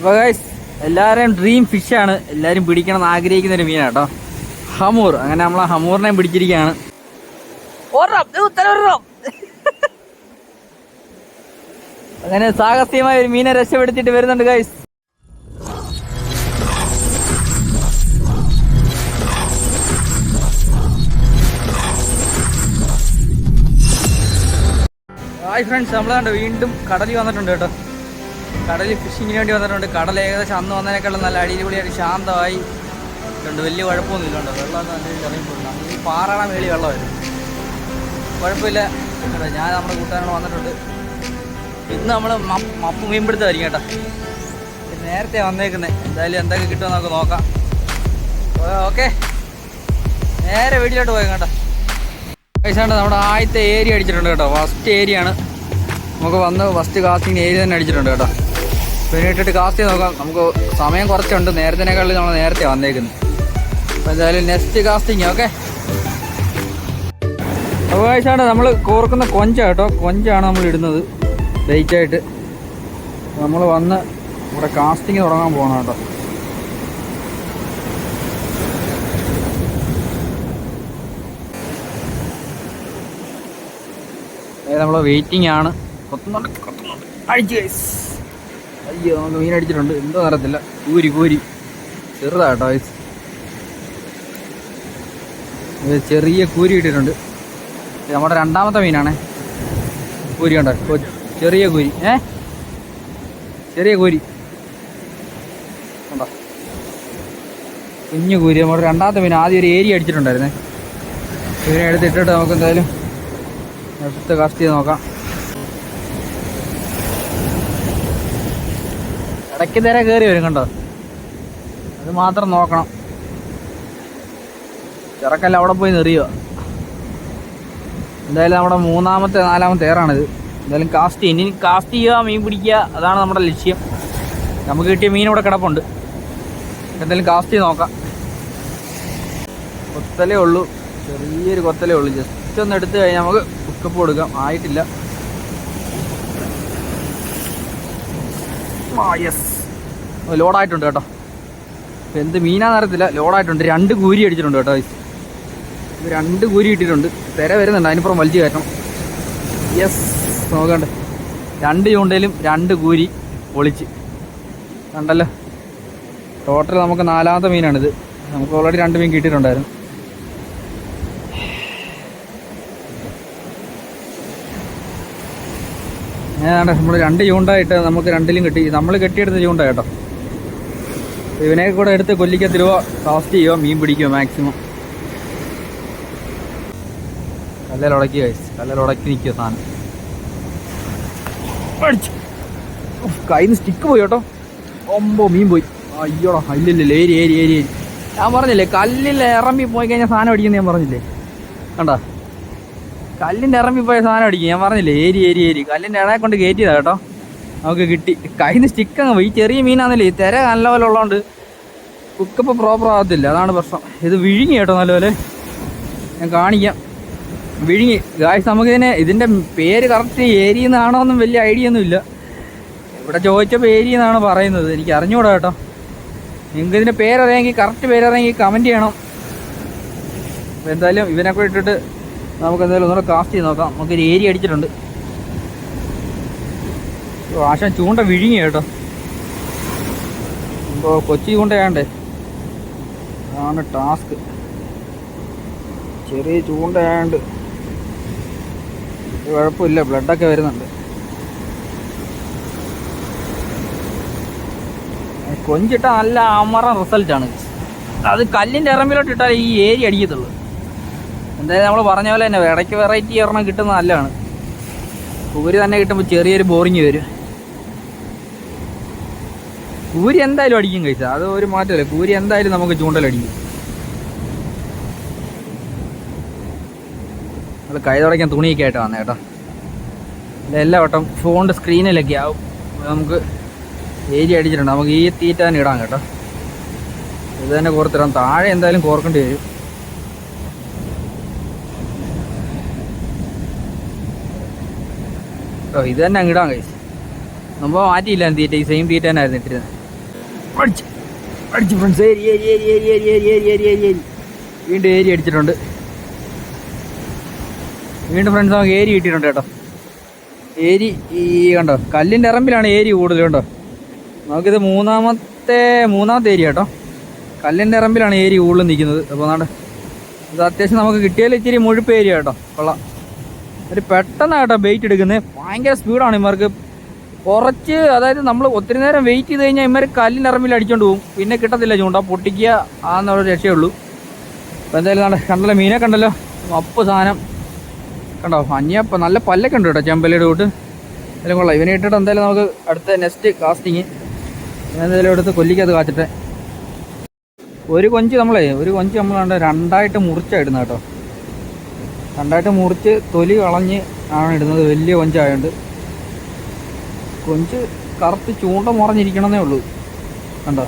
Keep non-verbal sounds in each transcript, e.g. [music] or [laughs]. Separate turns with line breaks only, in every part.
Guys എല്ലാവരുടെയും dream ഫിഷാണ് എല്ലാവരും പിടിക്കണം എന്ന് ആഗ്രഹിക്കുന്ന ഒരു മീനാണ് കേട്ടോ. ഹമൂർ. അങ്ങനെ നമ്മൾ ആ ഹമൂറിനെ പിടിച്ചിരിക്കുകയാണ്. [laughs] അങ്ങനെ സാഹസികമായ ഒരു മീനെ രക്ഷപ്പെടുത്തിയിട്ട് വരുന്നുണ്ട് ഗൈസ് ഹായ് ഫ്രണ്ട്സ് നമ്മൾ കണ്ടോ വീണ്ടും കടലിൽ വന്നിട്ടുണ്ട് കേട്ടോ. കടലിൽ ഫിഷിങ്ങിന് വേണ്ടി വന്നിട്ടുണ്ട്. കടൽ ഏകദേശം അന്ന് വന്നതിനേക്കാളും നല്ല അടിപൊളിയായിട്ട് ശാന്തമായി. ഉണ്ട് വലിയ കുഴപ്പമൊന്നും ഇല്ലുണ്ട് വെള്ളം നല്ല ഇറങ്ങിപ്പോയിട്ടുണ്ട് ഈ പാറയുടെ മേളി വെള്ളമായിരുന്നു. കുഴപ്പമില്ല. ഞാൻ നമ്മുടെ കൂട്ടുകാരോട് വന്നിട്ടുണ്ട്. ഇന്ന് നമ്മൾ മപ്പ് മീൻപിടുത്തമായിരിക്കും കേട്ടോ. നേരത്തെ വന്നേക്കുന്നത് എന്തായാലും എന്തൊക്കെ കിട്ടുമെന്ന് നമുക്ക് നോക്കാം. ഓക്കെ. നേരെ വീട്ടിലോട്ട് പോയി കേട്ടോ. പൈസാണ്ട് നമ്മുടെ ആദ്യത്തെ ഏരിയ അടിച്ചിട്ടുണ്ട് കേട്ടോ. ഫസ്റ്റ് ഏരിയ ആണ്. നമുക്ക് വന്ന് ഫസ്റ്റ് കാസ്റ്റിംഗ് ഏരിയ തന്നെ അടിച്ചിട്ടുണ്ട് കേട്ടോ. പിന്നെ ഇട്ടിട്ട് കാസ്റ്റ് നോക്കാം. നമുക്ക് സമയം കുറച്ചുണ്ട്. നേരത്തിനേക്കാളും നമ്മൾ നേരത്തെ വന്നേക്കുന്നത് അപ്പോൾ എന്തായാലും നെക്സ്റ്റ് കാസ്റ്റിങ് ഓക്കെ അവകാശമാണ് നമ്മൾ കോർക്കുന്ന കൊഞ്ച കേട്ടോ. കൊഞ്ചാണ് നമ്മൾ ഇടുന്നത്. ലൈറ്റായിട്ട് നമ്മൾ വന്ന് ഇവിടെ കാസ്റ്റിങ് തുടങ്ങാൻ പോകണം കേട്ടോ. നമ്മൾ വെയിറ്റിംഗ് ആണ്. കൊത്തുന്നുണ്ട് കൊത്തുന്നുണ്ട്. അഴിച്ചു. അയ്യോ നമുക്ക് മീൻ അടിച്ചിട്ടുണ്ട് എന്തോ അറിയത്തില്ല. കൂരി കൂരി ചെറുതാട്ടോ ചെറിയ കൂരി ഇട്ടിട്ടുണ്ട്. നമ്മുടെ രണ്ടാമത്തെ മീനാണ്. കൂരി കണ്ടോ? ചെറിയ കൂരി. ഏ? ചെറിയ കൂരി. കണ്ടോ? കുഞ്ഞു കൂരി. നമ്മുടെ രണ്ടാമത്തെ മീൻ ആദ്യം ഒരു ഏരിയ അടിച്ചിട്ടുണ്ടായിരുന്നേ. ഇതിനെ എടുത്തിട്ടിട്ട് നമുക്ക് എന്തായാലും അടുത്ത കാസ്റ്റ് ചെയ്ത് നോക്കാം. ഇടയ്ക്ക് നേരെ കയറി വരും കണ്ടോ? അത് മാത്രം നോക്കണം. ചിറക്കല്ല അവിടെ പോയി നെറിയോ എന്തായാലും നമ്മുടെ മൂന്നാമത്തെ നാലാമത്തെ ഏറാണിത്. എന്തായാലും കാസ്റ്റ് ഇനി കാസ്റ്റ് ചെയ്യുക മീൻ പിടിക്കുക അതാണ് നമ്മുടെ ലക്ഷ്യം. നമുക്ക് കിട്ടിയ മീൻ ഇവിടെ കിടപ്പുണ്ട്. എന്തായാലും കാസ്റ്റ് ചെയ്ത് നോക്കാം. കൊത്തലേ ഉള്ളൂ. ചെറിയൊരു കൊത്തലേ ഉള്ളൂ. ജസ്റ്റ് ഒന്ന് എടുത്തു കഴിഞ്ഞാൽ നമുക്ക് കുക്കപ്പ് കൊടുക്കാം. ആയിട്ടില്ല. ആ യെസ് ലോഡായിട്ടുണ്ട് കേട്ടോ. എന്ത് മീനാന്ന് അറിയത്തില്ല. ലോഡായിട്ടുണ്ട്. രണ്ട് കൂരി അടിച്ചിട്ടുണ്ട് കേട്ടോ രണ്ട് കൂരി ഇട്ടിട്ടുണ്ട്. തിര വരുന്നുണ്ട്. അതിനിപ്പുറം വലിച്ചു കയറ്റണം. യെസ് നോക്കണ്ട്. രണ്ട് ചൂണ്ടയിലും രണ്ട് കൂരി ഒളിച്ച്. കണ്ടല്ലോ? ടോട്ടൽ നമുക്ക് നാലാമത്തെ മീനാണിത്. നമുക്ക് ഓൾറെഡി രണ്ട് മീൻ കിട്ടിയിട്ടുണ്ടായിരുന്നു. ഏതാണ്ട് നമ്മൾ രണ്ട് ചൂണ്ടായിട്ട് നമുക്ക് രണ്ടിലും കിട്ടി. നമ്മൾ കെട്ടിയെടുത്ത ചൂണ്ട കേട്ടോ. ഇവനെ കൂടെ എടുത്ത് കൊല്ലിക്കത്തിരുവോ കാസ്റ്റ് ചെയ്യുവോ? മീൻ പിടിക്കുവോ മാക്സിമം കല്ലലുടക്കി കഴിച്ച് കല്ലലുടക്കി നിൽക്കുക സാധനം. കയ്യിൽ നിന്ന് സ്റ്റിക്ക് പോയി കേട്ടോ. ഒമ്പോ മീൻ പോയി. അയ്യോടാ ഇല്ലില്ല ഏരി ഏരി ഏരി ഏരി. ഞാൻ പറഞ്ഞില്ലേ കല്ലിൽ ഇറമ്പി പോയി കഴിഞ്ഞാൽ സാധനം അടിക്കുന്ന ഞാൻ പറഞ്ഞില്ലേ? കണ്ടാ? കല്ലിന്റെ ഇറമ്പി പോയ സാധനം അടിക്കും. ഞാൻ പറഞ്ഞില്ലേ ഏരി ഏരി ഏരി. കല്ലിന്റെ ഇടയെ കൊണ്ട് കയറ്റിയതാ കേട്ടോ. നമുക്ക് കിട്ടി. കയ്യിൽ സ്റ്റിക്ക് അങ്ങ് ഈ ചെറിയ മീനാണല്ലേ ഈ തിര നല്ല പോലെ ഉള്ളതുകൊണ്ട് കുക്കപ്പ് പ്രോപ്പർ ആകത്തില്ല അതാണ് പ്രശ്നം. ഇത് വിഴുങ്ങി കേട്ടോ നല്ലപോലെ. ഞാൻ കാണിക്കാം. വിഴുങ്ങി. ഗായ്സ് നമുക്കിതിനെ ഇതിന്റെ പേര് കറക്റ്റ് ഏരിയ എന്നാണോ ഒന്നും വലിയ ഐഡിയ ഒന്നും ഇല്ല. ഇവിടെ ചോദിച്ചപ്പോൾ ഏരിയ എന്നാണ് പറയുന്നത്. എനിക്ക് അറിഞ്ഞുകൂടാ കേട്ടോ. നിങ്ങൾക്ക് ഇതിന്റെ പേരറിയാമെങ്കിൽ കറക്റ്റ് പേരറിയാമെങ്കിൽ കമന്റ് ചെയ്യണം. അപ്പോൾ എന്തായാലും ഇവനൊക്കെ ഇട്ടിട്ട് നമുക്ക് എന്തായാലും ഒന്നുകൂടെ കാസ്റ്റ് ചെയ്ത് നോക്കാം. നമുക്കൊരു ഏരിയ അടിച്ചിട്ടുണ്ട്. ആശാൻ ചൂണ്ട വിഴുങ്ങി കേട്ടോ. ഇപ്പോൾ കൊച്ചി ചൂണ്ടയാണ്ടേ. അതാണ് ടാസ്ക്. ചെറിയ ചൂണ്ടയാണ്ട് കുഴപ്പമില്ല ബ്ലഡൊക്കെ വരുന്നുണ്ട്. കൊഞ്ചിട്ട നല്ല അമറ റിസൾട്ടാണ്. അത് കല്ലിന്റെ ഇറമ്പിലോട്ട് ഇട്ടാൽ ഈ ഏരി അടിക്കത്തുള്ളൂ. എന്തായാലും നമ്മൾ പറഞ്ഞ പോലെ തന്നെ ഇടയ്ക്ക് വെറൈറ്റി ഒരെണ്ണം കിട്ടുന്നത് നല്ലതാണ്. കൂരി തന്നെ കിട്ടുമ്പോൾ ചെറിയൊരു ബോറിങ് വരും. കൂരി എന്തായാലും അടിക്കും കഴിച്ചാൽ അത് ഒരു മാറ്റമില്ല. കൂരി എന്തായാലും നമുക്ക് ചൂണ്ടലടിക്കും നമ്മൾ കൈ തുടയ്ക്കാൻ തുണിയൊക്കെ ആയിട്ട് വന്നേ കേട്ടോ. എല്ലാ വട്ടം ഫോണിന്റെ സ്ക്രീനിലൊക്കെ ആവും. നമുക്ക് ഏരിയ അടിച്ചിട്ടുണ്ട്. നമുക്ക് ഈ തീറ്റ തന്നെ ഇടാം കേട്ടോ. ഇത് തന്നെ കോർത്തിടാം. താഴെ എന്തായാലും കോർക്കേണ്ടി വരും. ഇത് തന്നെ അങ്ങിടാം കഴിച്ചു നമ്മൾ മാറ്റിയില്ല തീറ്റ. ഈ സെയിം തീറ്റ തന്നെ ആയിരുന്നു ഇട്ടിരുന്നത്. അടിച്ചു അടിച്ചു ഫ്രണ്ട്സ് ഏരി ഏരി ഏരി ഏരി ഏരി ഏരി ഏരി ഏരി ഏരി ഏരി. വീണ്ടും ഏരി അടിച്ചിട്ടുണ്ട്. വീണ്ടും ഫ്രണ്ട്സ് നമുക്ക് ഏരി കിട്ടിയിട്ടുണ്ട് കേട്ടോ. ഏരി ഈ കണ്ടോ കല്ലിന്റെ ഇറമ്പിലാണ് ഏരി കൂടുതൽ കണ്ടോ. നമുക്കിത് മൂന്നാമത്തെ മൂന്നാമത്തെ ഏരിയ കേട്ടോ. കല്ലിന്റെ ഇറമ്പിലാണ് ഏരി കൂടുതൽ നിൽക്കുന്നത്. അപ്പോൾ നാട് ഇത് അത്യാവശ്യം നമുക്ക് കിട്ടിയാൽ ഇച്ചിരി മുഴുപ്പ് ഏരിയ കേട്ടോ. കൊള്ളാം. ഒരു പെട്ടെന്നാണ് കേട്ടോ ബെയ്റ്റ് എടുക്കുന്നത്. ഭയങ്കര സ്പീഡാണ് ഇവർക്ക്. കുറച്ച് അതായത് നമ്മൾ ഒത്തിരി നേരം വെയിറ്റ് ചെയ്ത് കഴിഞ്ഞാൽ ഇമ്മര് കല്ലിന്റെ ഇറമ്പിൽ അടിച്ചോണ്ട് പോകും പിന്നെ കിട്ടത്തില്ല ചൂണ്ട. പൊട്ടിക്കുക എന്നുള്ള രക്ഷയുള്ളൂ. അപ്പോൾ എന്തായാലും കണ്ടല്ലോ മീനെ കണ്ടല്ലോ. അപ്പ് സാധനം കണ്ടോ? അഞ്ഞപ്പം നല്ല പല്ലൊക്കെ ഉണ്ട് കേട്ടോ ചെമ്പലയുടെ കൂട്ട്. എന്തായാലും കൊള്ളാം. ഇവനെ ഇട്ടിട്ട് എന്തായാലും നമുക്ക് അടുത്ത നെക്സ്റ്റ് കാസ്റ്റിങ് എന്തായാലും എടുത്ത് കൊല്ലിക്കത് കാച്ചിട്ടെ. ഒരു കൊഞ്ച് നമ്മളെ ഒരു കൊഞ്ച് നമ്മൾ കണ്ട? രണ്ടായിട്ട് മുറിച്ചാണ് കേട്ടോ. രണ്ടായിട്ട് മുറിച്ച് തൊലി കളഞ്ഞ് ആണ് ഇടുന്നത്. വലിയ കൊഞ്ചായതുകൊണ്ട് കൊഞ്ച് കറുത്ത് ചൂണ്ട മുറഞ്ഞിരിക്കണമെന്നേ ഉള്ളൂ. കണ്ടോ?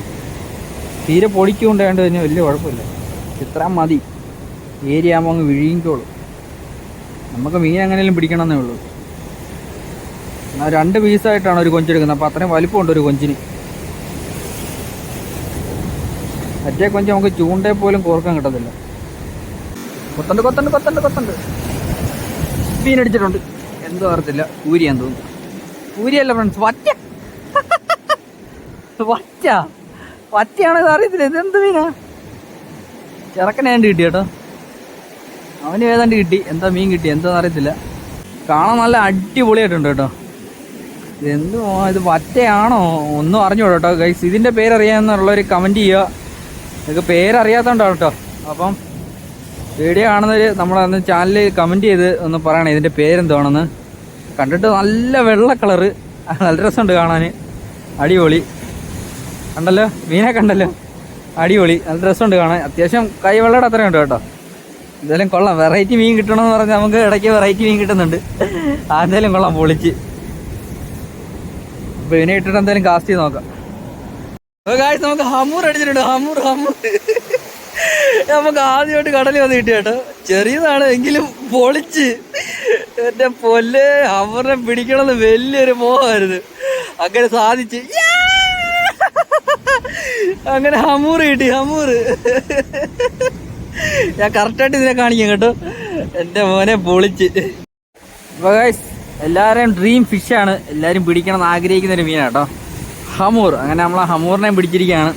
തീരെ പൊടിക്കൊണ്ടായതുകൊണ്ട് തന്നെ വലിയ കുഴപ്പമില്ല. ഇത്രയും മതി. ഏരിയ ആകുമ്പോൾ അങ്ങ് വിഴുങ്ങിക്കോളൂ. നമുക്ക് മീൻ എങ്ങനെയും പിടിക്കണമെന്നേ ഉള്ളൂ. എന്നാൽ രണ്ട് പീസായിട്ടാണ് ഒരു കൊഞ്ചെടുക്കുന്നത്. അപ്പോൾ അത്രയും വലിപ്പമുണ്ട് ഒരു കൊഞ്ചിന്. മറ്റേ കൊഞ്ച് നമുക്ക് ചൂണ്ടയെ പോലും കോർക്കാൻ കിട്ടത്തില്ല. കൊത്തണ്ട് കൊത്തണ്ട് കൊത്തണ്ട് കൊത്തണ്ട്. മീൻ അടിച്ചിട്ടുണ്ട്. എന്തോ അറിയത്തില്ല. കൂരിയാന്ന് തോന്നുന്നു. കൂരിയല്ല ഫ്രണ്ട്സ് വറ്റ. വറ്റ. വറ്റയാണോ അറിയത്തില്ല. ഇതെന്ത് മീനാ? ചെറുക്കനെ ഏണ്ട് കിട്ടി കേട്ടോ. അവന് ഏതാണ്ട് കിട്ടി. എന്താ മീൻ കിട്ടി? എന്താണെന്ന് അറിയത്തില്ല. കാണാൻ നല്ല അടിപൊളിയായിട്ടുണ്ട് കേട്ടോ. ഇതെന്തോ ഇത് വറ്റയാണോ? ഒന്നും അറിഞ്ഞൂടോ കേട്ടോ. ഗൈസ് ഇതിന്റെ പേരറിയാമെന്നുള്ളവർ കമന്റ് ചെയ്യുക. നിങ്ങൾക്ക് പേരറിയാത്തതുകൊണ്ടാണ് കേട്ടോ. അപ്പം വീഡിയോ കാണുന്നവർ നമ്മളന്ന് ചാനലിൽ കമന്റ് ചെയ്ത് ഒന്ന് പറയണേ ഇതിന്റെ പേരെന്താണെന്ന്. കണ്ടിട്ട് നല്ല വെള്ള കളറ്. നല്ല രസമുണ്ട് കാണാൻ അടിപൊളി. കണ്ടല്ലോ? മീനെ കണ്ടല്ലോ? അടിപൊളി. നല്ല രസമുണ്ട് കാണാൻ. അത്യാവശ്യം കൈ വെള്ളയുടെ അത്രയും ഉണ്ട് കേട്ടോ. എന്തായാലും കൊള്ളാം. വെറൈറ്റി മീൻ കിട്ടണമെന്ന് പറഞ്ഞാൽ നമുക്ക് ഇടയ്ക്ക് വെറൈറ്റി മീൻ കിട്ടുന്നുണ്ട്. അതെന്തായാലും കൊള്ളാം പൊളിച്ച്. അപ്പോൾ ഇതിനെ ഇട്ടിട്ട് എന്തായാലും കാസ്റ്റ് ചെയ്ത് നോക്കാം. നമുക്ക് ഹമൂർ അടിച്ചിട്ടുണ്ട്. ഹമൂർ ഹമൂർ. നമുക്ക് ആദ്യമായിട്ട് കടലിൽ വന്ന് കിട്ടിയ കേട്ടോ. ചെറിയതാണ് എങ്കിലും പൊളിച്ച്. എന്റെ പൊല്ല് അവരെ പിടിക്കണമെന്ന് വലിയൊരു മോഹമായിരുന്നു. അങ്ങനെ സാധിച്ച് അങ്ങനെ ഹമൂർ കിട്ടി ഹമൂർ. ഞാൻ കറക്റ്റായിട്ട് ഇതിനെ കാണിക്കാം കേട്ടോ. എന്റെ മോനെ പൊളിച്ച്. ഡ്രീം എല്ലാവരുടെയും ഡ്രീം ഫിഷാണ് എല്ലാവരും പിടിക്കണം എന്ന് ആഗ്രഹിക്കുന്ന ഒരു മീനാണ് കേട്ടോ. ഹമൂർ. അങ്ങനെ നമ്മൾ ആ ഹമൂറിനെ പിടിച്ചിരിക്കുകയാണ്.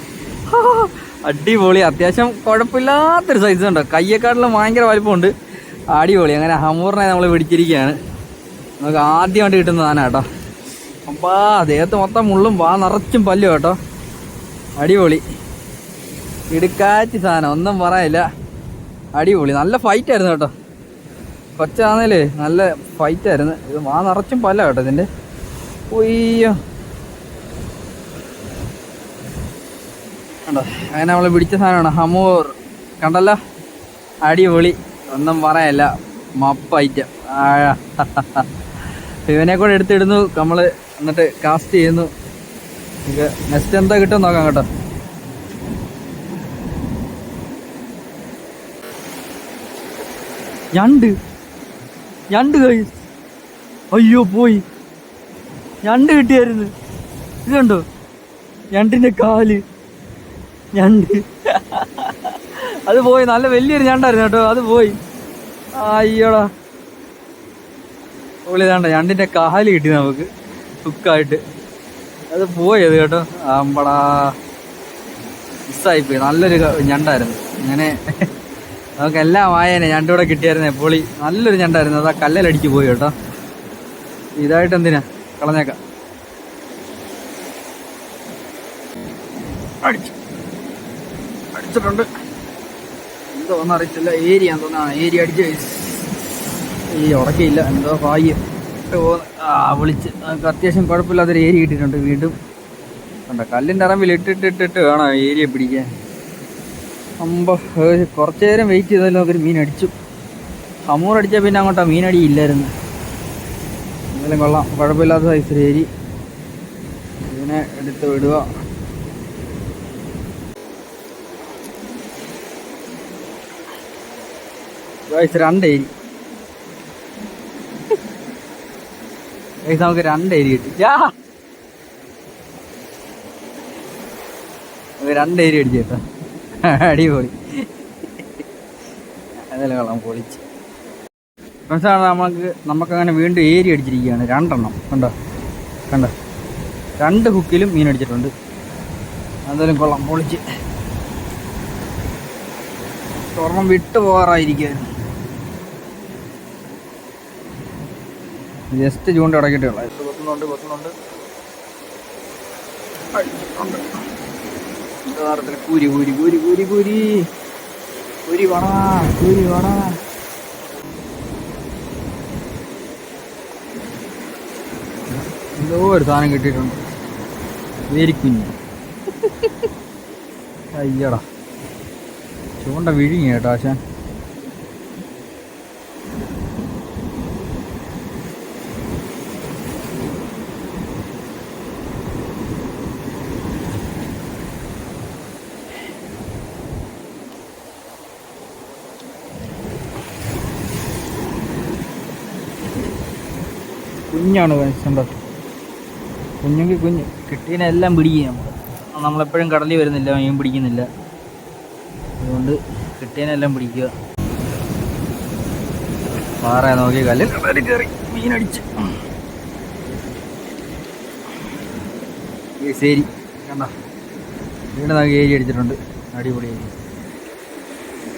അടിപൊളി. അത്യാവശ്യം കുഴപ്പമില്ലാത്തൊരു സൈസ് ഉണ്ടോ? കയ്യെക്കാട്ടിലും ഭയങ്കര വലിപ്പമുണ്ട്. അടിപൊളി. അങ്ങനെ ഹമൂറിനെ നമ്മൾ പിടിച്ചിരിക്കുകയാണ്. നമുക്ക് ആദ്യമായിട്ട് കിട്ടുന്ന സാധനം കേട്ടോ. അപ്പാ ദേഹത്ത് മൊത്തം മുള്ളും വാ നിറച്ചും പല്ലും കേട്ടോ. അടിപൊളി. ഇടുക്കാച്ചി സാധനം ഒന്നും പറയില്ല. അടിപൊളി. നല്ല ഫൈറ്റ് ആയിരുന്നു കേട്ടോ. കൊച്ചാന്നേലേ നല്ല ഫൈറ്റ് ആയിരുന്നു. ഇത് വാ നിറച്ചും പല്ല കേട്ടോ ഇതിന്റെ ഒയ്യോ കണ്ടോ? അങ്ങനെ നമ്മൾ പിടിച്ച സാധനമാണ് ഹമൂർ. കണ്ടല്ലോ? അടിപൊളി. ഒന്നും പറയാനില്ല മപ്പൈറ്റം ഇവനെ കൂടെ എടുത്തിടുന്നു. നമ്മൾ എന്നിട്ട് കാസ്റ്റ് ചെയ്യുന്നു. നെക്സ്റ്റ് എന്താ കിട്ടും നോക്കാം കേട്ടോ. ഞണ്ട്. ഞണ്ട് കഴി അയ്യോ പോയി. ഞണ്ട് കിട്ടിയായിരുന്നു. ഇത് കണ്ടോ? ഞണ്ടിന്റെ കാൽ. ഞണ്ട്. അത് പോയി. നല്ല വലിയൊരു ഞണ്ടായിരുന്നു കേട്ടോ. അത് പോയി. അയ്യോടാ. പൊളിതാണ്ട ഞണ്ടിന്റെ കാൽ കിട്ടി നമുക്ക്. സുഖമായിട്ട് അത് പോയത് കേട്ടോ കേട്ടോ. ആമ്പടാ. മിസ്സായിപ്പോയി. നല്ലൊരു ഞണ്ടായിരുന്നു. അങ്ങനെ നമുക്ക് എല്ലാം ആയേനെ ഞണ്ടൂടെ കിട്ടിയായിരുന്നേ പൊളി. നല്ലൊരു ഞണ്ടായിരുന്നു. അത് ആ കല്ലലടിച്ച് പോയി കേട്ടോ. ഇതായിട്ട് എന്തിനാ? കളഞ്ഞേക്കാം. അടിച്ചു. അടിച്ചിട്ടുണ്ട്. എന്തോന്ന് അറിയത്തില്ല. ഏരിയ ആ ഏരിയ അടിച്ച് ഈ ഉറക്കയില്ല എന്തോ ഭാഗ്യം. ആ വിളിച്ച്. നമുക്ക് അത്യാവശ്യം കുഴപ്പമില്ലാത്തൊരു ഏരിയ കിട്ടിയിട്ടുണ്ട് വീണ്ടും. കണ്ട കല്ലിന്റെ അറമ്പിൽ ഇട്ടിട്ടിട്ടിട്ട് വേണം ഏരിയ പിടിക്കാൻ. അമ്പ കുറച്ച് നേരം വെയിറ്റ് ചെയ്താലും നമുക്കൊരു മീൻ അടിച്ചു. ഹമൂർ അടിച്ചാൽ പിന്നെ അങ്ങോട്ടാ മീനടി ഇല്ലായിരുന്നു. എന്തായാലും കൊള്ളാം. കുഴപ്പമില്ലാത്ത സൈസ് ഏരി. ഇതിനെ എടുത്ത് വിടുക. രണ്ട് ഗൈസ് നമുക്ക് രണ്ട് ഏരി കിട്ടി. രണ്ട് ഏരി അടിച്ചു കേട്ടോ. അടിപൊളി. അതെല്ലാം കൊള്ളാം പൊളിച്ച്. ഫ്രണ്ട്സാണ് നമുക്ക് നമുക്കങ്ങനെ വീണ്ടും ഏരി അടിച്ചിരിക്കുകയാണ്. രണ്ടെണ്ണം. കണ്ടോ? കണ്ടോ? രണ്ട് ഹുക്കിലും മീൻ അടിച്ചിട്ടുണ്ട്. അതെല്ലാം കൊള്ളാം പൊളിച്ച്. സ്വർണം വിട്ടു പോകാറായിരിക്കുകയായിരുന്നു ജസ്റ്റ് ചൂണ്ട ഇടക്കിട്ടേ ഉള്ളൂ. കൊത്തുന്നുണ്ട് കൊത്തുന്നുണ്ട് അടിച്ചിട്ടുണ്ട് യഥാർത്ഥത്തിൽ കൂരി കൂരി കൂരി കൂരി കൂരി. കൂരി വണ കൂരി വണ എന്തോ ഒരു സാധനം കിട്ടിയിട്ടുണ്ട്. വേരിക്കുഞ്ഞ് അയ്യടാ. ചൂണ്ട വിഴുങ്ങി കേട്ടോ ആശാൻ. കുഞ്ഞാണ് കണ്ടത് കുഞ്ഞെങ്കിൽ കുഞ്ഞ്. കിട്ടിയതിനെല്ലാം പിടിക്കുക നമ്മൾ നമ്മളെപ്പോഴും കടലിൽ വരുന്നില്ല മീൻ പിടിക്കുന്നില്ല. അതുകൊണ്ട് കിട്ടിയതിനെല്ലാം പിടിക്കുക. പാറ നോക്കി കല്ലിൽ കയറി മീനടിച്ച്. ശരി. കണ്ട? വീട് നമുക്ക് ഏരി അടിച്ചിട്ടുണ്ട്. അടിപൊളി.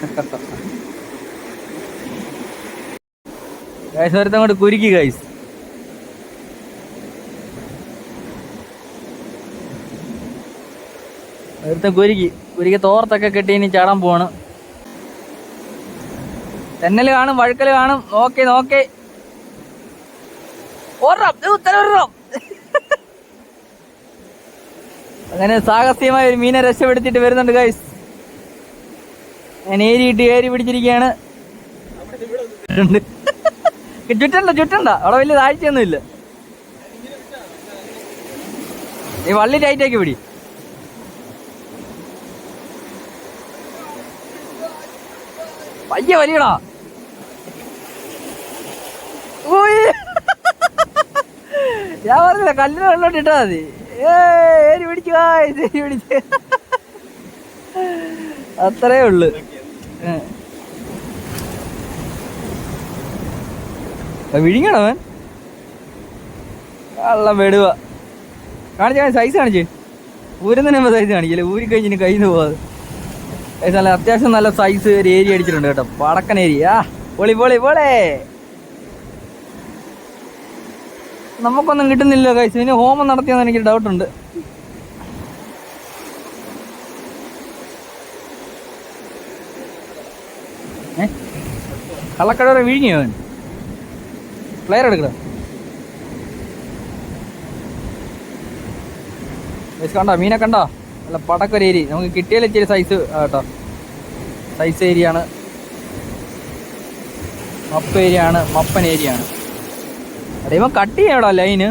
[laughs] ഏരി ഗൈസ് ഒരുത്തങ്ങോട്ട് കുരുക്കി ഗൈസ് ഒരുത്തൻ കുരുക്കി കുരുക്കി തോർത്തൊക്കെ കെട്ടി ഇനി ചാടാൻ പോവാണ്. തെന്നൽ കാണും വഴുക്കൽ കാണും. നോക്കി നോക്കി. അങ്ങനെ സാഹസികമായ ഒരു മീനെ രക്ഷപ്പെടുത്തിയിട്ട് വരുന്നുണ്ട് ഗൈസ് ഞാൻ ഏരിയിട്ട് ഏരി പിടിച്ചിരിക്കുകയാണ്. ചുറ്റണ്ട ചുറ്റണ്ട? അവിടെ വലിയ താഴ്ചയൊന്നുമില്ല. നീ വള്ളി ടൈറ്റാക്കി പിടി. പയ്യെ വലിയടാ. ഞാൻ പറഞ്ഞില്ല കല്ലിന് വെള്ളോട്ട് ഇട്ടാ മതി. ഏരി പിടിക്കുക ഏരി പിടിക്കുക അത്രേ ഉള്ളു. വിഴിങ്ങണോ അത് വിഴുങ്ങണോ അവൻ? കള്ളം വെടുക കാണിച്ച സൈസ് കാണിച്ചേ. ഊരുന്നതിന് സൈസ് കാണിക്കില്ല? ഊരി കഴിഞ്ഞിട്ട് കയ്യിൽ നിന്ന് നല്ല അത്യാവശ്യം നല്ല സൈസ് ഒരു ഏരിയ അടിച്ചിട്ടുണ്ട് കേട്ടോ. പടക്കൻ ഏരിയ പൊളി പൊളി പോളേ. നമുക്കൊന്നും കിട്ടുന്നില്ല കൈസ് ഇനി ഹോമം നടത്തിയെന്ന് എനിക്ക് ഡൗട്ട് ഉണ്ട്. ഏ? കള്ളക്കടവരെ അവൻ? പ്ലെയർ എടുക്കട. കണ്ടോ? മീനെ കണ്ടോ? നല്ല പടക്കൊരു ഏരി നമുക്ക് കിട്ടിയാൽ ഇച്ചിരി സൈസ് കേട്ടോ. സൈസ് ഏരിയ ആണ്. മപ്പ് ഏരിയ ആണ്. മപ്പൻ ഏരിയ ആണ്. അതേപോലെ കട്ട് ചെയ്യണോ ലൈന്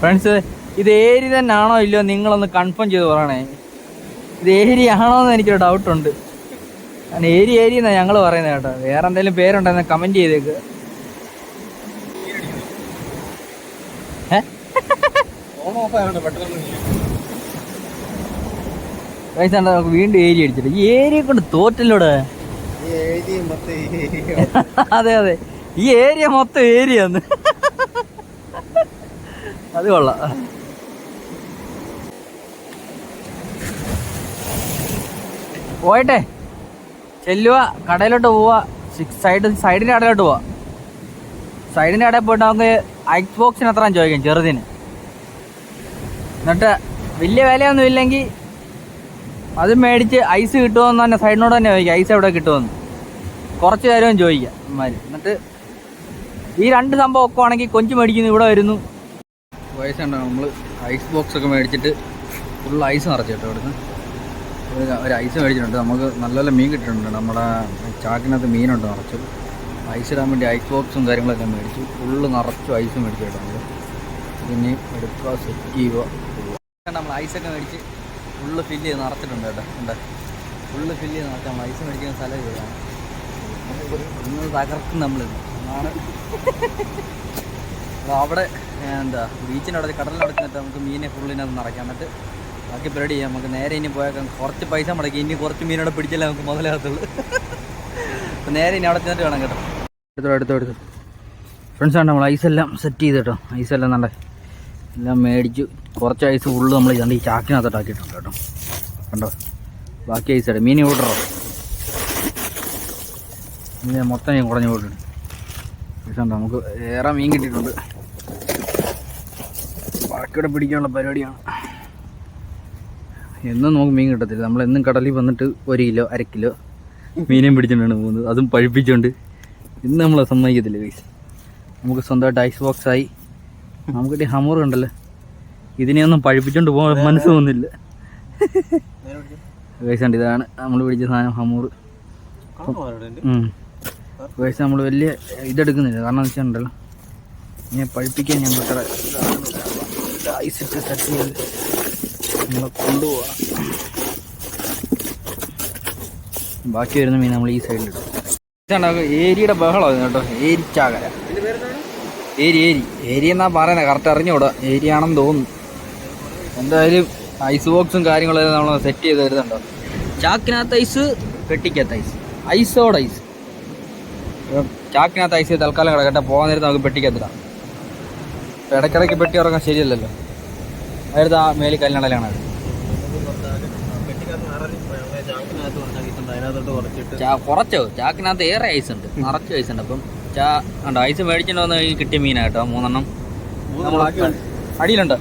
ഫ്രണ്ട്സ് ഇത് ഏരി തന്നെ ആണോ ഇല്ലയോ നിങ്ങളൊന്ന് കൺഫേം ചെയ്ത് പറയണേ. ഇത് ഏരി ആണോ എന്ന് എനിക്കൊരു ഡൗട്ടുണ്ട് ഞാൻ ഏരി ഏരി എന്നാ ഞങ്ങൾ പറയുന്നത് കേട്ടോ. വേറെ എന്തെങ്കിലും പേരുണ്ടെന്ന് കമന്റ് ചെയ്തേക്ക്. പൈസ നമുക്ക് വീണ്ടും ഏരിയ അടിച്ചിട്ട്. ഈ ഏരിയ കൊണ്ട് തോറ്റല്ലോടെ? [laughs] അതെ അതെ. ഈ ഏരിയ മൊത്തം ഏരിയ ഒന്ന് [laughs] അത് കൊള്ളാം. പോയിട്ടെ. ചെല്ലുക കടയിലോട്ട് പോവാ. സൈഡ് സൈഡിന്റെ കടയിലോട്ട് പോവാ. സൈഡിന്റെ കടയിൽ പോയിട്ട് നമുക്ക് ഐക്സ് ബോക്സിന് എത്ര ചോദിക്കാം ചെറുതിന്? എന്നിട്ട് വലിയ വിലയൊന്നും ഇല്ലെങ്കിൽ അത് മേടിച്ച് ഐസ് കിട്ടുമെന്ന് തന്നെ സൈഡിനോട് തന്നെ ചോദിക്കാം. ഐസ് എവിടെ കിട്ടുമെന്ന്. കുറച്ച് നേരവും ചോദിക്കാം ഇമാര് എന്നിട്ട് ഈ രണ്ട് സംഭവം ഒക്കെ ആണെങ്കിൽ കൊഞ്ച് മേടിക്കുന്നു ഇവിടെ വരുന്നു. വയസ്സുണ്ടോ? നമ്മൾ ഐസ് ബോക്സ് ഒക്കെ മേടിച്ചിട്ട് ഫുൾ ഐസ് നിറച്ചു കേട്ടോ ഇവിടുന്ന്. ഒരു ഐസ് മേടിച്ചിട്ടുണ്ട്. നമുക്ക് നല്ല നല്ല മീൻ കിട്ടിയിട്ടുണ്ട്. നമ്മുടെ ചാക്കിനകത്ത് മീനുണ്ട് നിറച്ചു. ഐസ് ഇടാൻ വേണ്ടി ഐസ് ബോക്സും കാര്യങ്ങളൊക്കെ മേടിച്ചു. ഫുള്ള് നിറച്ചു ഐസ് മേടിച്ചിട്ടുണ്ട് പിന്നെ എടുക്കുക സെറ്റ് ചെയ്യുക. നമ്മൾ ഐസൊക്കെ മേടിച്ച് ഫുള്ള് ഫില്ല് ചെയ്ത് നടത്തിട്ടുണ്ട് കേട്ടോ. ഉണ്ട് ഫുള്ള് ഫില്ല് ചെയ്ത് നടത്തി. നമ്മൾ ഐസ് മേടിക്കുന്ന സ്ഥലം ഇതാണ് ഇന്ന് തകർക്കും നമ്മൾ അവിടെ എന്താ ബീച്ചിന്റെ അവിടെ കടലിന്റെ അവിടെ ചെന്നിട്ട് നമുക്ക് മീനെ ഫുള്ളിനകത്ത് നിറയ്ക്കാം. എന്നിട്ട് ബാക്കി പരിപാടി ചെയ്യാം. നമുക്ക് നേരെ ഇനി പോയേക്കാം കുറച്ച് പൈസ മുടക്കി. ഇനി കുറച്ച് മീനോടെ പിടിച്ചാലേ നമുക്ക് മുതലാകത്തുള്ളൂ. അപ്പോൾ നേരെ ഇനി അവിടെ ചെന്നിട്ട് വേണം കേട്ടോ. എടുത്തോ എടുത്തോ ഫ്രണ്ട്സ് ആണ് നമ്മൾ ഐസെല്ലാം സെറ്റ് ചെയ്ത് കേട്ടോ. ഐസെല്ലാം നല്ല എല്ലാം മേടിച്ച് കുറച്ച് ഐസ് ഫുള്ള് നമ്മൾ ഇതാണ്ട് ഈ ചാക്കിനകത്തോട്ട് ആക്കിയിട്ടുണ്ട് കേട്ടോ. കണ്ടോ? ബാക്കി ഐസ് ഇടാം. മീൻ വിടറോ മീനെ മൊത്തം ഞാൻ കുറഞ്ഞു പോയിട്ടുണ്ട്. പക്ഷേ നമുക്ക് ഏറെ മീൻ കിട്ടിയിട്ടുണ്ട്. ബാക്കിയുടെ പിടിക്കാനുള്ള പരിപാടിയാണ്. എന്നും നമുക്ക് മീൻ കിട്ടത്തില്ല. നമ്മൾ എന്നും കടലിൽ വന്നിട്ട് ഒരു കിലോ അര കിലോ മീനെയും പിടിച്ചിട്ടാണ് പോകുന്നത്. അതും പഴിപ്പിച്ചുകൊണ്ട് ഇന്ന് നമ്മളെ സമ്മതിക്കത്തില്ല നമുക്ക് സ്വന്തമായിട്ട് ഐസ് ബോക്സ് ആയി ഹമ്മർ ഹമൂർ ഇതിനെ ഇതിനെയൊന്നും പഴിപ്പിച്ചോണ്ട് പോകാൻ മനസ്സ് തോന്നുന്നില്ല ഗൈസ് ഉണ്ട് ഇതാണ് നമ്മൾ പിടിച്ച സാധനം ഹമൂർ. വേഷം നമ്മൾ വലിയ ഇതെടുക്കുന്നില്ല. കാരണം എന്ന് വെച്ചിട്ടുണ്ടല്ലോ ഇങ്ങനെ പഴിപ്പിക്കാൻ ഞാൻ ഇത്ര ഐസ് സെറ്റ് ചെയ്ത് നമ്മളെ കൊണ്ടുപോകണം ബാക്കി വരുന്ന മീൻ നമ്മൾ ഈ സൈഡിലിടും ഏരിയുടെ ബഹളമാണ് കേട്ടോ. ഏരിച്ചാകര. ഏരി ഏരി. ഏരി എന്നാ പറയുന്നത് കറക്റ്റ് അറിഞ്ഞൂടാ. ഏരി ആണെന്ന് തോന്നുന്നു. എന്തായാലും ഐസ് ബോക്സും കാര്യങ്ങളെല്ലാം നമ്മൾ സെറ്റ് ചെയ്ത് തരുന്നുണ്ടോ. ചാക്കിനകത്ത് ഐസ് പെട്ടിക്കകത്ത് ഐസ് ഐസോട് ഐസ് ചാക്കിനകത്ത് ഐസ് തൽക്കാലം കിടക്കട്ടെ. പോകാൻ നേരത്ത് നമുക്ക് പെട്ടിക്കത്തിടാം ഇടയ്ക്കിടയ്ക്ക് പെട്ടി ഉറങ്ങാൻ ശരിയല്ലല്ലോ. അതായത് ആ മേലിൽ കല്ലണലാണ് അത്. കുറച്ചോ ചാക്കിനകത്ത് ഏറെ ഐസ് ഉണ്ട്. നിറച്ച് ഐസ് ഉണ്ട്. അപ്പം ചാ ഉണ്ട് ഐസ് മേടിച്ചിട്ട് വന്ന് ഈ കിട്ടിയ മീനാ കേട്ടോ മൂന്നെണ്ണം. അടിയിലുണ്ട്.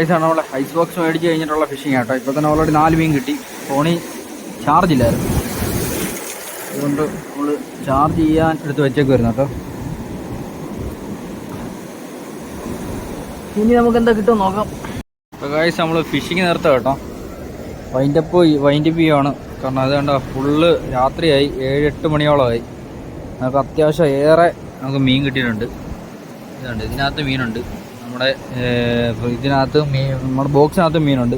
ഐസാണ് നമ്മളെ ഐസ് ബോക്സ് മേടിച്ച് കഴിഞ്ഞിട്ടുള്ള ഫിഷിംഗ് ആട്ടോ. ഇപ്പൊ തന്നെ ഓൾറെഡി നാല് മീൻ കിട്ടി. ഫോണി ചാർജ് ഇല്ലായിരുന്നു. അതുകൊണ്ട് നമ്മൾ ചാർജ് ചെയ്യാൻ എടുത്ത് വെച്ചേക്ക് വരുന്നു കേട്ടോ. ഇനി നമുക്ക് എന്താ കിട്ടും നോക്കാം. ഗൈസ് നമ്മൾ ഫിഷിങ് നിർത്താം കേട്ടോ. വൈൻഡപ്പ് വൈൻഡപ്പ് ചെയ്യുവാണ്. കാരണം അത് കണ്ട ഫുള്ള് രാത്രിയായി ഏഴ് എട്ട് മണിയോളമായി. നമുക്ക് അത്യാവശ്യം ഏറെ നമുക്ക് മീൻ കിട്ടിയിട്ടുണ്ട്. ഇതുണ്ട് ഇതിനകത്ത് മീനുണ്ട്. നമ്മുടെ ഇതിനകത്ത് മീൻ നമ്മുടെ ബോക്സിനകത്ത് മീനുണ്ട്.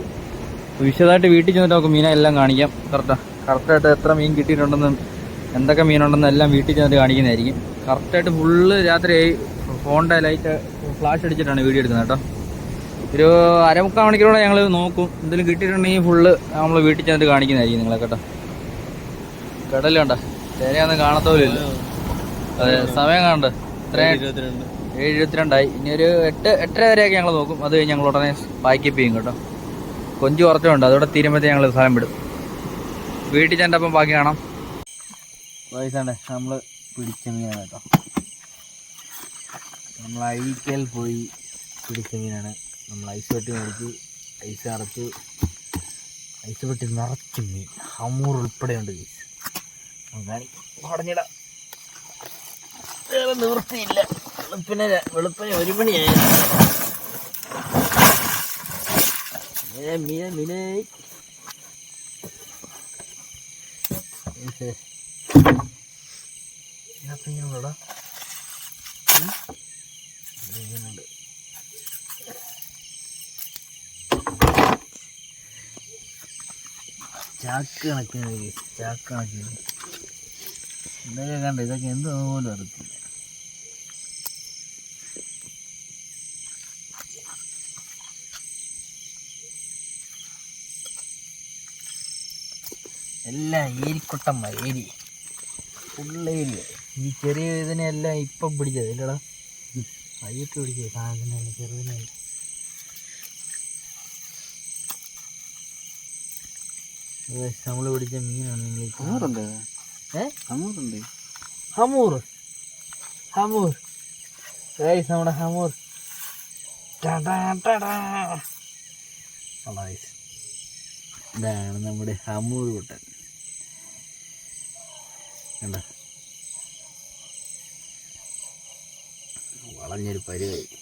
വിശദമായിട്ട് വീട്ടിൽ ചെന്നിട്ട് നമുക്ക് മീനെ എല്ലാം കാണിക്കാം. കറക്റ്റാ കറക്റ്റായിട്ട് എത്ര മീൻ കിട്ടിയിട്ടുണ്ടെന്നും എന്തൊക്കെ മീനുണ്ടെന്നും എല്ലാം വീട്ടിൽ ചെന്നിട്ട് കാണിക്കുന്നതായിരിക്കും. കറക്റ്റായിട്ട് ഫുള്ള് രാത്രിയായി ഫോണിന്റെ ലൈറ്റ് ഫ്ലാഷ് അടിച്ചിട്ടാണ് വീഡിയോ എടുക്കുന്നത് കേട്ടോ. ഒരു അരമുക്കാൽ മണിക്കൂറോടെ ഞങ്ങൾ നോക്കും. എന്തെങ്കിലും കിട്ടിയിട്ടുണ്ടെങ്കിൽ ഫുള്ള് നമ്മൾ വീട്ടിൽ ചെന്നിട്ട് കാണിക്കുന്നതായിരിക്കും നിങ്ങളെ കേട്ടോ. കടലുണ്ട തേനയൊന്നും കാണത്തോലില്ല അതെ സമയം കണ്ട്. ഏഴ് ഇരുപത്തിരണ്ടായി. ഇനി ഒരു എട്ട് എട്ടര വരെയൊക്കെ ഞങ്ങൾ നോക്കും. അത് കഴിഞ്ഞ് ഞങ്ങൾ ഉടനെ പാക്കപ്പ് ചെയ്യും കേട്ടോ. കൊഞ്ച് കുറച്ചുണ്ട്. അതോടെ തീരുമ്പോഴത്തേ ഞങ്ങൾ സ്ഥലം വിടും. വീട്ടിൽ ചെണ്ടപ്പം ബാക്കി കാണാം. വയസ്സാണ്ടേ നമ്മൾ പിടിച്ച മീനാണ് കേട്ടോ നമ്മൾ ഐക്കൽ പോയി പിടിച്ച മീനാണ് നമ്മൾ ഐസ് പെട്ടി മേടിച്ച് ഐസ് അറച്ച് ഐസ് പെട്ടി നിറച്ച് മീൻ. Amur ഉൾപ്പെടെയുണ്ട് guys ഉടഞ്ഞിടാം. വേറെ നിവൃത്തിയില്ല. വെളുപ്പിനെ വെളുപ്പിനെ ഒരു മണിയായി. മീനെ. മീനെ? ഇത് ഇങ്ങനുണ്ട്. ചാക്ക് കണക്കിന് ചാക്ക് കണക്കിന്. ഇതൊക്കെ കണ്ട? ഇതൊക്കെ എന്ത് പോലും അറിയത്തില്ല എല്ലാം ഏരിക്കുട്ടം ഏരി. ഫുള്ള് ഏരിയ ഈ ചെറിയ ഇതിനെല്ലാം ഇപ്പം പിടിച്ചത്. ഇല്ലടാ. വൈകിട്ട് പിടിച്ചത് സാധനം. ചെറുതിനെ. നമ്മൾ പിടിച്ച മീനാണ് നിങ്ങൾ ഏ?
അമ്മൂറുണ്ട്
ഹമൂർ. ഹമൂർ. ഗൈസ് നമ്മുടെ ഹമൂർ? ഇതാണ് നമ്മുടെ ഹമൂർ കുട്ടൻ. കണ്ട? വളഞ്ഞൊരു പരിപാടി.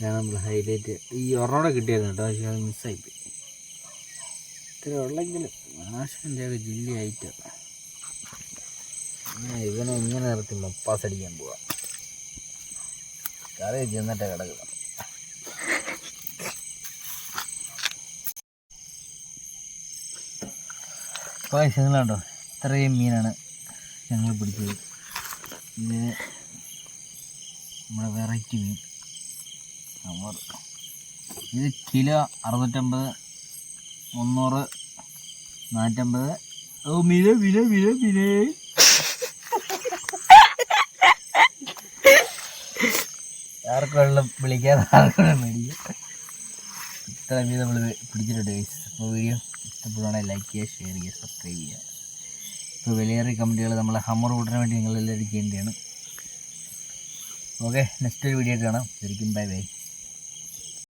ഞാൻ നമ്മൾ ഹൈലൈറ്റ് ഈ ഒറോടെ കിട്ടിയായിരുന്നു കേട്ടോ പക്ഷേ അത് മിസ്സായിപ്പോയി ഇത്ര ഉള്ളെങ്കിലും ആശാന്റെ ഒക്കെ ഞാൻ ഇവനെ ഇങ്ങനെ നിർത്തി മപ്പാസ് അടിക്കാൻ പോവാ. കറി ചെന്നിട്ട് കിടക്കുക നിങ്ങളുണ്ടോ ഇത്രയും മീനാണ്. ഞങ്ങൾ പിടിച്ചത്. ഇത്
നമ്മുടെ വെറൈറ്റി മീൻ. ഹമർ ഇത് കിലോ അറുന്നൂറ്റമ്പത് മുന്നൂറ് നാനൂറ്റമ്പത്. ഓ മില മില മില മിലേ ആർക്കും വിളിക്കാൻ വിളിക്കാതെ ആർക്കും വെള്ളം ഇത്ര മീൻ നമ്മൾ പിടിച്ചിട്ടുണ്ട് അപ്പോൾ വീഡിയോ ഇഷ്ടപ്പെടുവാണെങ്കിൽ ലൈക്ക് ചെയ്യുക ഷെയർ ചെയ്യുക സബ്സ്ക്രൈബ് ചെയ്യുക. ഇപ്പോൾ വിലയേറിയ കമന്റുകൾ നമ്മളെ ഹമ്മർ കൂട്ടാൻ വേണ്ടി നിങ്ങളെല്ലാവരും ചെയ്യേണ്ടതാണ് ഓക്കെ നെക്സ്റ്റ് ഒരു വീഡിയോ കാണാം. ശരിക്കും ബൈ ബൈ